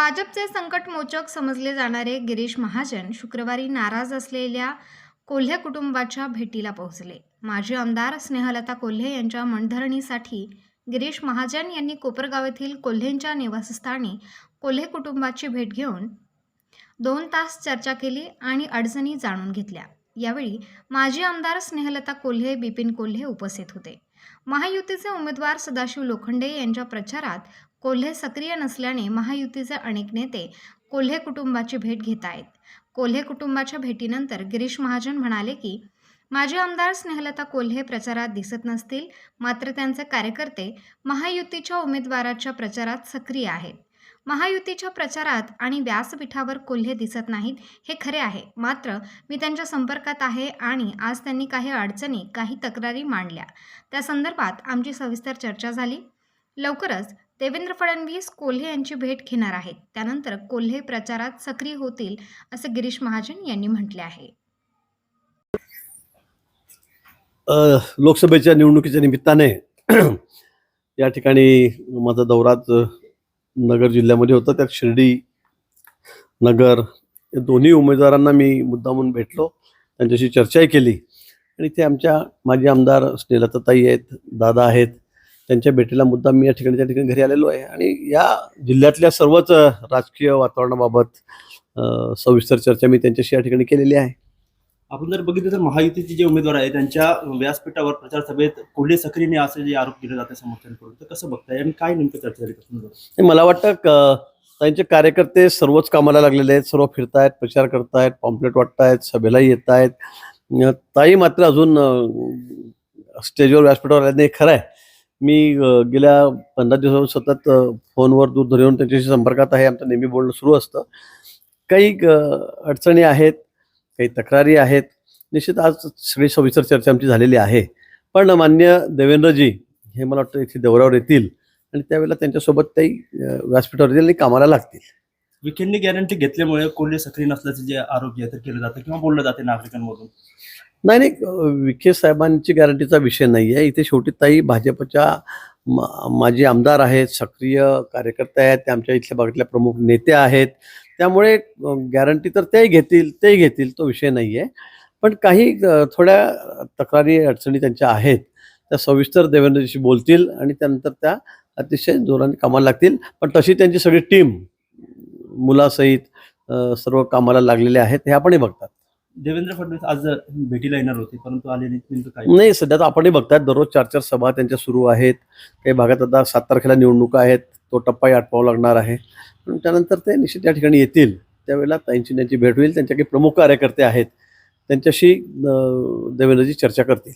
भाजपचे संकटमोचक समजले जाणारे गिरीश महाजन शुक्रवारी नाराज असलेल्या कोल्हे कुटुंबाच्या भेटीला पोहोचले. माजी आमदार स्नेहलता कोल्हे यांच्या मनधरणीसाठी गिरीश महाजन यांनी कोपरगाव येथील कोल्हेंच्या निवासस्थानी कोल्हे कुटुंबाची भेट घेऊन दोन तास चर्चा केली आणि अडचणी जाणून घेतल्या. यावेळी माजी आमदार स्नेहलता कोल्हे बिपिन कोल्हे उपस्थित होते. महायुतीचे उमेदवार सदाशिव लोखंडे यांच्या प्रचारात कोल्हे सक्रिय नसल्याने महायुतीचे अनेक नेते कोल्हे कुटुंबाची भेट घेत आहेत. कोल्हे कुटुंबाच्या भेटीनंतर गिरीश महाजन म्हणाले की माजी आमदार स्नेहलता कोल्हे प्रचारात दिसत नसतील मात्र त्यांचे कार्यकर्ते महायुतीच्या उमेदवाराच्या प्रचारात सक्रिय आहेत. महायुतीच्या प्रचारात आणि व्यासपीठावर कोल्हे दिसत नाहीत हे खरे आहे. मात्र मी त्यांच्या संपर्कात आहे आणि आज त्यांनी काही अडचणी काही तक्रारी मांडल्या. त्या संदर्भात आमची सविस्तर चर्चा झाली. लवकरच देवेंद्र फडणवीस कोल्हे यांची भेट घेणार आहेत. त्यानंतर कोल्हे प्रचारात सक्रिय होतील असे गिरीश महाजन यांनी म्हटले आहे. लोकसभेच्या निवडणुकीच्या निमित्ताने या ठिकाणी माझा दौरा नगर जिल्ह्यामध्ये होतं. त्यात शिर्डी नगर या दोन्ही उमेदवारांना मी मुद्दामून भेटलो. त्यांच्याशी चर्चाही केली. आणि ते आमच्या माजी आमदार स्नेहलताताई आहेत दादा आहेत. त्यांच्या भेटीला मुद्दा मी या ठिकाणी त्या ठिकाणी घरी आलेलो आहे. आणि या जिल्ह्यातल्या सर्वच राजकीय वातावरणाबाबत सविस्तर चर्चा मी त्यांच्याशी या ठिकाणी केलेली आहे. आपण जर बघितलं तर महायुतीचे जे उमेदवार आहे त्यांच्या व्यासपीठावर प्रचार सभेत कोल्हे सक्रियने असे जे आरोप केले जाते समर्थन करून तर कसं बघताय? आणि काय नेमकं चर्चा झाली मला वाटतं क- त्यांचे कार्यकर्ते सर्वच कामाला लागलेले आहेत सर्व फिरतायत प्रचार करतायत पॉम्पलेट वाटतायत सभेलाही येत आहेत ताई मात्र अजून स्टेजवर व्यासपीठावर आले नाही खरं आहे. मी गेल्या पंधरा दिवसापासून सतत अं, फोनवर दूरध्वनीवरून त्यांच्याशी संपर्कात आहे. आमचं नेहमी बोलणं सुरू असतं. काही अडचणी आहेत काही तक्रारी आहेत. निश्चित आज सगळी सविस्तर चर्चा आमची झालेली आहे. पण मान्य देवेंद्रजी हे मला वाटतं इथे दौऱ्यावर येतील आणि त्यावेळेला त्यांच्यासोबत काही व्यासपीठावर येतील आणि कामाला लागतील. विखेंनी गॅरंटी घेतल्यामुळे कोल्हे सक्रिय नसल्याचे जे आरोप जे केले जाते किंवा बोललं जाते नागरिकांमधून? नाही नाही विखे साहेबांची गॅरंटीचा विषय नाही आहे इथे शेवटी ताई भाजपच्या मा- माजी आमदार आहेत सक्रिय कार्यकर्ते आहेत ते आमच्या इथल्या भागातल्या प्रमुख नेते आहेत. त्यामुळे गॅरंटी तर तेही घेतील तेही घेतील तो विषय नाही आहे पण काही थोड्या तक्रारी अडचणी त्यांच्या आहेत. त्या सविस्तर देवेंद्रजीशी बोलतील आणि त्यानंतर त्या अतिशय जोराने कामाला लागतील. पण तशी त्यांची सगळी टीम मुलासहित सर्व कामाला लागलेले आहेत हे आपणही बघतात. देवेंद्र फडणवीस आज भेटीला येणार होते परंतु आले नाही सध्या तर आपणही बघतायत दररोज चार चार सभा त्यांच्या सुरू आहेत. काही भागात आता सात तारखेला निवडणुका आहेत. तो टप्पाही आटपावा लागणार आहे. पण त्यानंतर ते निश्चित या ठिकाणी येतील. त्यावेळेला त्यांची त्यांची भेट होईल. त्यांच्या काही प्रमुख कार्यकर्ते आहेत. त्यांच्याशी देवेंद्रजी चर्चा करतील.